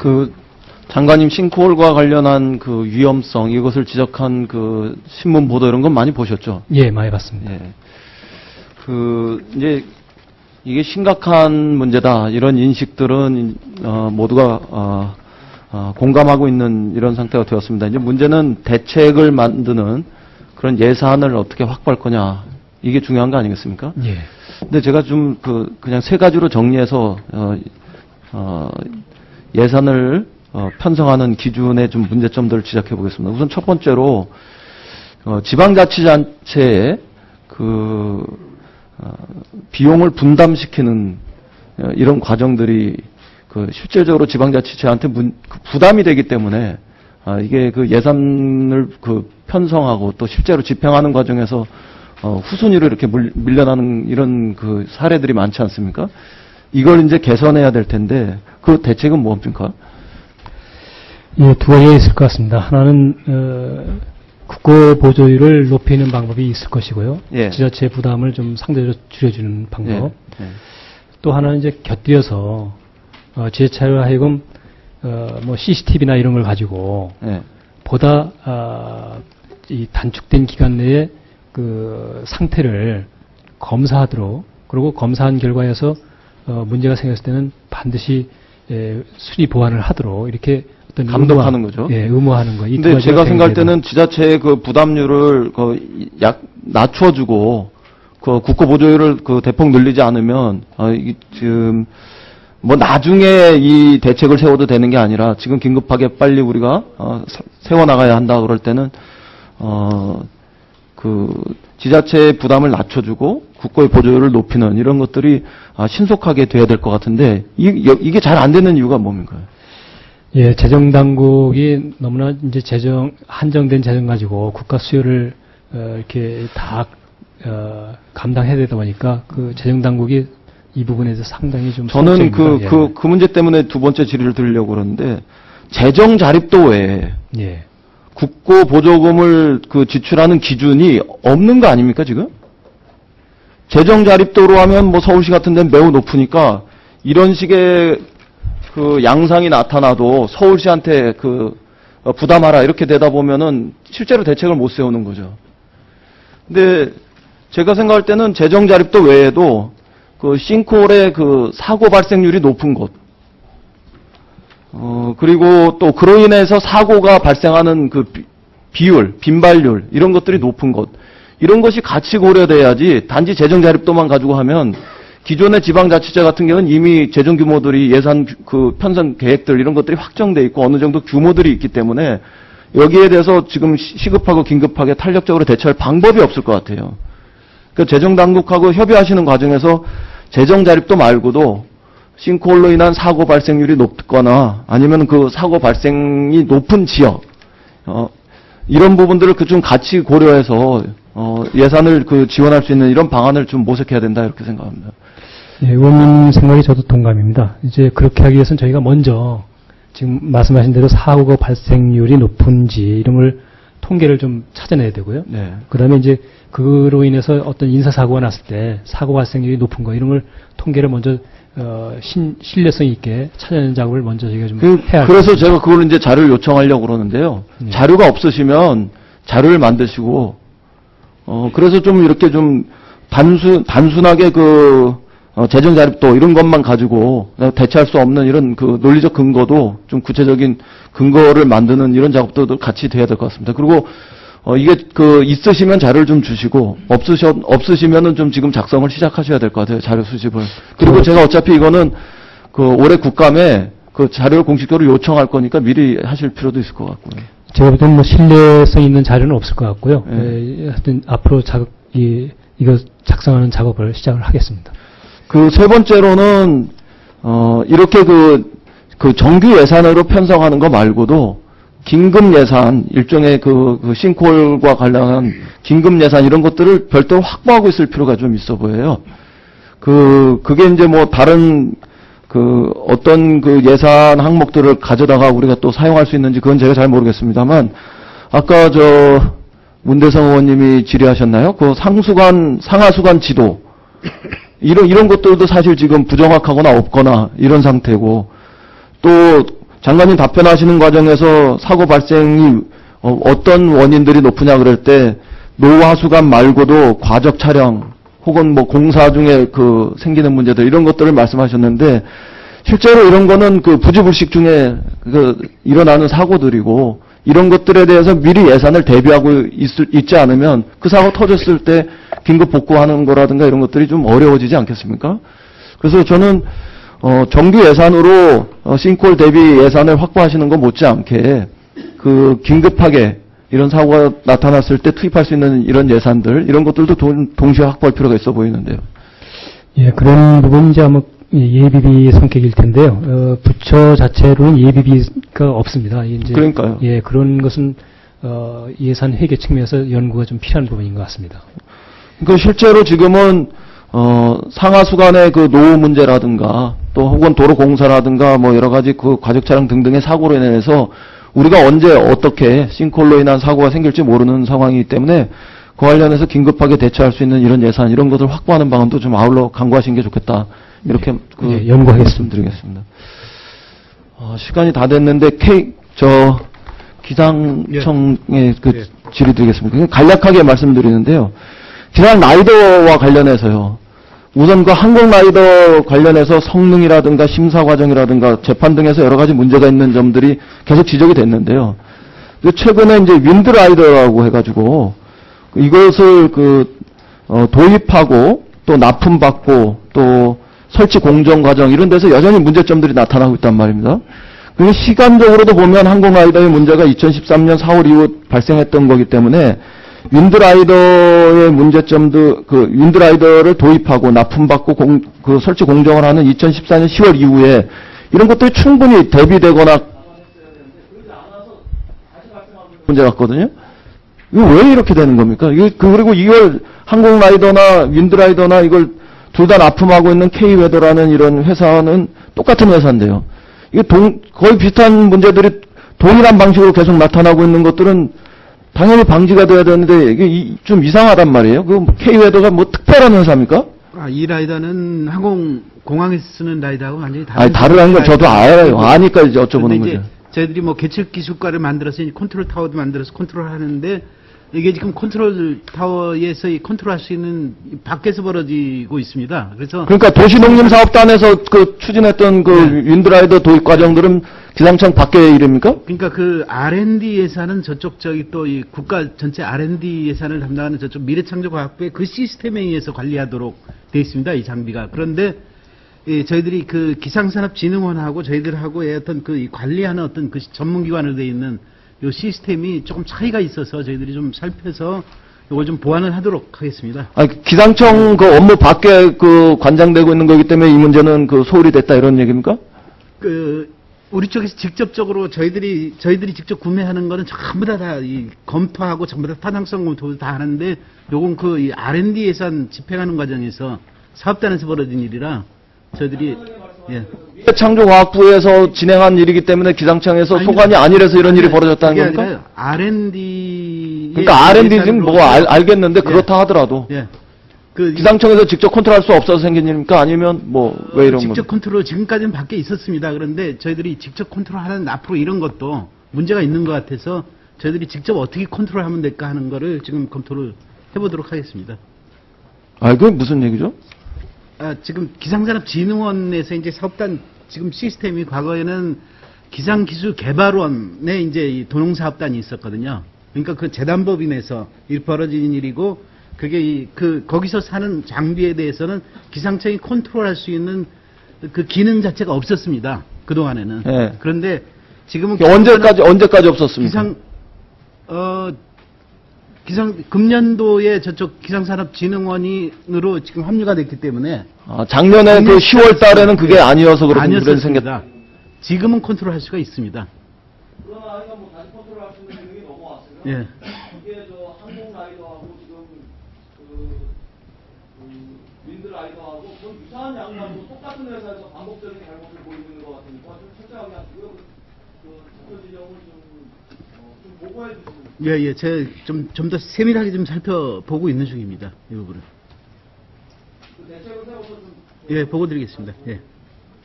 그 장관님 싱크홀과 관련한 그 위험성 이것을 지적한 그 신문 보도 이런 건 많이 보셨죠? 예, 많이 봤습니다. 예. 그 이제 이게 심각한 문제다 이런 인식들은 어, 모두가 어, 어, 공감하고 있는 이런 상태가 되었습니다. 이제 문제는 대책을 만드는 그런 예산을 어떻게 확보할 거냐 이게 중요한 거 아니겠습니까? 예. 근데 제가 좀 그 그냥 세 가지로 정리해서 어, 어, 예산을 어, 편성하는 기준의 좀 문제점들을 지적해 보겠습니다. 우선 첫 번째로 어, 지방자치단체의 그 어, 비용을 분담시키는 어, 이런 과정들이 그 실질적으로 지방자치체한테 문- 그 부담이 되기 때문에 아, 이게 그 예산을 그 편성하고 또 실제로 집행하는 과정에서 어, 후순위로 이렇게 물- 밀려나는 이런 그 사례들이 많지 않습니까? 이걸 이제 개선해야 될 텐데 그 대책은 뭡니까? 예, 두 가지가 있을 것 같습니다. 하나는 어, 국고 보조율을 높이는 방법이 있을 것이고요. 예. 지자체 부담을 좀 상대적으로 줄여주는 방법. 예, 예. 또 하나는 이제 곁들여서 어, 지자체를 하여금 어, 뭐 CCTV나 이런 걸 가지고 예. 보다 아, 이 단축된 기간 내에 그 상태를 검사하도록 그리고 검사한 결과에서 어, 문제가 생겼을 때는 반드시 예, 수리 보완을 하도록 이렇게 어떤 감독하는 의무화- 거죠. 예, 의무화하는 거. 근데 제가 생각할 때는 지자체의 그 부담률을 그 약 낮춰주고 그 국고 보조율을 그 대폭 늘리지 않으면 어, 이 지금 뭐 나중에 이 대책을 세워도 되는 게 아니라 지금 긴급하게 빨리 우리가 어, 사- 세워 나가야 한다 그럴 때는 어 그 지자체의 부담을 낮춰주고 국고의 보조율을 높이는 이런 것들이 아, 신속하게 돼야 될 것 같은데 이, 여- 이게 잘 안 되는 이유가 뭡니까? 예, 재정 당국이 너무나 이제 재정 한정된 재정 가지고 국가 수요를 어, 이렇게 다 어, 감당해야 되다 보니까 그 재정 당국이 이 부분에 대해서 상당히 좀 저는 소극적입니다. 그, 예. 그, 그 문제 때문에 두 번째 질의를 드리려고 그러는데, 재정 자립도 외에 예. 국고 보조금을 그 지출하는 기준이 없는 거 아닙니까, 지금? 재정 자립도로 하면 뭐 서울시 같은 데는 매우 높으니까 이런 식의 그 양상이 나타나도 서울시한테 그 어, 부담하라 이렇게 되다 보면은 실제로 대책을 못 세우는 거죠. 근데 제가 생각할 때는 재정 자립도 외에도 그 싱크홀의 그 사고 발생률이 높은 곳, 어, 그리고 또 그로 인해서 사고가 발생하는 그 비- 비율, 빈발률, 이런 것들이 높은 것. 이런 것이 같이 고려돼야지 단지 재정 자립도만 가지고 하면 기존의 지방자치제 같은 경우는 이미 재정 규모들이 예산 규- 그 편성 계획들 이런 것들이 확정돼 있고 어느 정도 규모들이 있기 때문에 여기에 대해서 지금 시- 시급하고 긴급하게 탄력적으로 대처할 방법이 없을 것 같아요. 그 재정 당국하고 협의하시는 과정에서 재정 자립도 말고도 싱크홀로 인한 사고 발생률이 높거나 아니면 그 사고 발생이 높은 지역 어, 이런 부분들을 그좀 같이 고려해서 어, 예산을 그 지원할 수 있는 이런 방안을 좀 모색해야 된다 이렇게 생각합니다. 예, 의원님 생각이 저도 동감입니다. 이제 그렇게 하기 위해서는 저희가 먼저 지금 말씀하신 대로 사고 발생률이 높은지 이런 걸 통계를 좀 찾아내야 되고요. 네. 그 다음에 이제 그로 인해서 어떤 인사 사고가 났을 때 사고 발생률이 높은 거 이런 걸 통계를 먼저 어, 신, 신뢰성 있게 찾아내는 작업을 먼저 저희가 좀 그, 해야 그래서 제가 그걸 이제 자료를 요청하려고 그러는데요. 네. 자료가 없으시면 자료를 만드시고, 어, 그래서 좀 이렇게 좀 단순, 단순하게 그, 어, 재정 자립도 이런 것만 가지고 대체할 수 없는 이런 그 논리적 근거도 좀 구체적인 근거를 만드는 이런 작업도 같이 돼야 될 것 같습니다. 그리고 어, 이게 그 있으시면 자료를 좀 주시고 없으셔 없으시면은 좀 지금 작성을 시작하셔야 될 것 같아요. 자료 수집을. 그리고 제가 어차피 이거는 그 올해 국감에 그 자료를 공식적으로 요청할 거니까 미리 하실 필요도 있을 것 같고요. 제가 볼 때는 뭐 신뢰성 있는 자료는 없을 것 같고요. 네. 예, 하여튼 앞으로 작업, 이, 이거 작성하는 작업을 시작을 하겠습니다. 그 세 번째로는 어 이렇게 그, 그 정규 예산으로 편성하는 거 말고도 긴급 예산 일종의 그, 그 싱크홀과 관련한 긴급 예산 이런 것들을 별도로 확보하고 있을 필요가 좀 있어 보여요. 그 그게 이제 뭐 다른 그 어떤 그 예산 항목들을 가져다가 우리가 또 사용할 수 있는지 그건 제가 잘 모르겠습니다만 아까 저 문대성 의원님이 질의하셨나요? 그 상수관 상하수관 지도 이런 이런 것들도 사실 지금 부정확하거나 없거나 이런 상태고 또 장관님 답변하시는 과정에서 사고 발생이 어, 떤 원인들이 높으냐 그럴 때 노화수관 말고도 과적 차량 혹은 뭐 공사 중에 그 생기는 문제들 이런 것들을 말씀하셨는데 실제로 이런 거는 그 부지불식 중에 그 일어나는 사고들이고 이런 것들에 대해서 미리 예산을 대비하고 있을, 있지 않으면 그 사고 터졌을 때 긴급 복구하는 거라든가 이런 것들이 좀 어려워지지 않겠습니까? 그래서 저는 어, 정규 예산으로 어, 싱콜 대비 예산을 확보하시는 것 못지않게 그 긴급하게 이런 사고가 나타났을 때 투입할 수 있는 이런 예산들 이런 것들도 동, 동시에 확보할 필요가 있어 보이는데요. 예, 그런 부분이 이제 아마 예비비 성격일 텐데요. 어, 부처 자체로는 예비비가 없습니다. 이제 그러니까요. 예, 그런 것은 어, 예산 회계 측면에서 연구가 좀 필요한 부분인 것 같습니다. 그러니까 실제로 지금은 어, 상하수간의 그 노후 문제라든가 또 혹은 도로 공사라든가 뭐 여러 가지 그 과적 차량 등등의 사고로 인해서 우리가 언제 어떻게 싱콜로 인한 사고가 생길지 모르는 상황이기 때문에 그 관련해서 긴급하게 대처할 수 있는 이런 예산 이런 것을 확보하는 방안도 좀 아울러 강구하시는 게 좋겠다 이렇게 그 예, 연구하겠습니다. 말씀드리겠습니다. 어, 시간이 다 됐는데 K 저 기상청에 그 예. 질의드리겠습니다. 그냥 간략하게 말씀드리는데요. 기상 라이더와 관련해서요. 우선 그 항공 라이더 관련해서 성능이라든가 심사 과정이라든가 재판 등에서 여러 가지 문제가 있는 점들이 계속 지적이 됐는데요. 최근에 이제 윈드 라이더라고 해가지고 이것을 그 어, 도입하고 또 납품받고 또 설치 공정 과정 이런 데서 여전히 문제점들이 나타나고 있단 말입니다. 그리고 시간적으로도 보면 항공라이더의 문제가 2013년 4월 이후 발생했던 거기 때문에 윈드라이더의 문제점도 그 윈드라이더를 도입하고 납품받고 공, 그 설치 공정을 하는 2014년 10월 이후에 이런 것들이 충분히 대비되거나 문제 같거든요. 이거 왜 이렇게 되는 겁니까? 이게 그- 그리고 이걸 항공라이더나 윈드라이더나 이걸 둘 다 납품하고 있는 K웨더라는 이런 회사는 똑같은 회사인데요. 이게 동, 거의 비슷한 문제들이 동일한 방식으로 계속 나타나고 있는 것들은 당연히 방지가 돼야 되는데 이게 이- 좀 이상하단 말이에요. 그 K웨더가 뭐 특별한 회사입니까? 아, 이 라이더는 항공 공항에서 쓰는 라이더하고 완전히 다른. 아니, 다르다는 건 저도 알아요. 아니까 이제 이제 거죠. 저희들이 뭐 개척 기술과를 만들어서 이제 컨트롤 타워도 만들어서 컨트롤 하는데 이게 지금 컨트롤 타워에서 이 컨트롤 할 수 있는 이 밖에서 벌어지고 있습니다. 그래서 그러니까 도시농림사업단에서 그 추진했던 그 네. 윈드라이더 도입 과정들은 기상청 밖의 일입니까? 그러니까 그 R&D 예산은 저쪽 저기 또 이 국가 전체 R&D 예산을 담당하는 저쪽 미래창조과학부의 그 시스템에 의해서 관리하도록 돼 있습니다. 이 장비가. 그런데 예, 저희들이 그 기상산업진흥원하고 저희들하고의 어떤 그이 관리하는 어떤 그 전문기관으로 돼 있는 요 시스템이 조금 차이가 있어서 저희들이 좀 살펴서 요걸 좀 보완을 하도록 하겠습니다. 아니, 기상청 그 업무 밖에 그 관장되고 있는 거기 때문에 이 문제는 그 소홀히 됐다 이런 얘기입니까? 그 우리 쪽에서 직접적으로 저희들이 저희들이 직접 구매하는 거는 전부 다다이 검토하고 전부 다 타당성 검토도 다 하는데 요건 그이 R&D 예산 집행하는 과정에서 사업단에서 벌어진 일이라 저희들이 예. 창조과학부에서 진행한 일이기 때문에 기상청에서 아닙니다. 소관이 아니라서 이런 일이 아니, 벌어졌다는 겁니까? R&D 그러니까 R&D는 뭐 알, 알겠는데 예. 그렇다 하더라도 예. 그 기상청에서 직접 컨트롤할 수 없어서 생긴 일입니까? 아니면 뭐 왜 이런 직접? 컨트롤 지금까지는 밖에 있었습니다. 그런데 저희들이 직접 컨트롤하는 앞으로 이런 것도 문제가 있는 것 같아서 저희들이 직접 어떻게 컨트롤하면 될까 하는 거를 지금 검토를 해보도록 하겠습니다. 아, 그게 무슨 얘기죠? 아, 지금 기상산업진흥원에서 이제 사업단 지금 시스템이 과거에는 기상기술개발원에 이제 이 도농사업단이 있었거든요. 그러니까 그 재단법인에서 일 벌어진 일이고 그게 이, 그 거기서 사는 장비에 대해서는 기상청이 컨트롤할 수 있는 그 기능 자체가 없었습니다. 그 동안에는. 예. 그런데 지금은 언제까지 언제까지 없었습니까? 기상 어 기상 금년도에 저쪽 기상산업진흥원으로 지금 합류가 됐기 때문에 아, 작년에 그 10월 달에는 그게 아니어서 그런 문제가. 생겼다. 지금은 컨트롤할 수가 있습니다. 예. 이게 저 윈드 라이더하고 그 유사한 양상으로 똑같은 회사에서 반복적인 잘못을 보이고 있는 것 같으니까 좀 철저하게 하시고요. 그 좀, 어, 좀 보고해 주시면 예, 예. 제가 좀, 좀 더 세밀하게 좀 살펴보고 있는 중입니다. 이 부분은. 그 대책을 세워서 좀 예, 보고 드리겠습니다. 예.